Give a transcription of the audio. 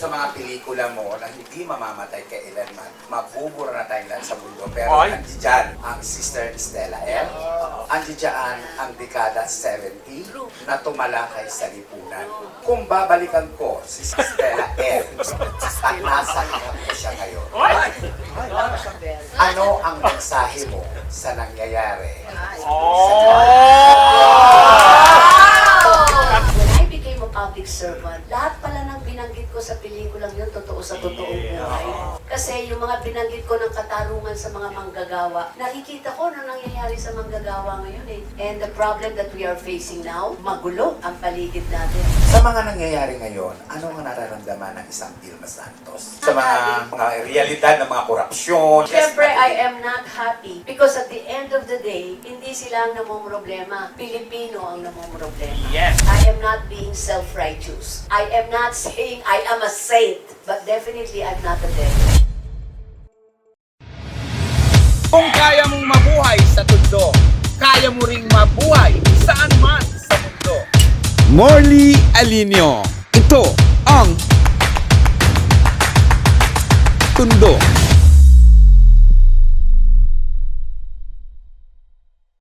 sa mga pelikula mo na hindi mamamatay kailanman, mabubura na tayong lahat sa mundo. Pero Ay. nandiyan dyan ang Sister Stella M. Andiyan dyan ang dekada 70 na tumalakay sa lipunan. Kung babalikan ko si Stella M at nasa ko siya ngayon, ano ang mensahe mo sa nangyayari? When I became a public servant, lahat pala ng binanggit ko sa pelikulang yun, totoo sa totoong buhay. Kasi yung mga binanggit ko ng katarungan sa mga manggagawa, nakikita ko na nangyayari sa manggagawa ngayon eh. And the problem that we are facing now, magulo ang paligid natin. Sa mga nangyayari ngayon, ano ang nararamdaman ng isang Dilma Santos? Sa mga, mga realidad ng mga korupsyon? Siyempre, I am not happy because at the end of the day, hindi sila ang namumroblema. Pilipino ang namumroblema. Yes. I am not being self-righteous. I am not saying I am a saint, but definitely I'm not a devil. Kung kaya mong mabuhay sa tundo, kaya mo ring mabuhay saan man sa mundo. Morley Alinio. Ito ang Tundo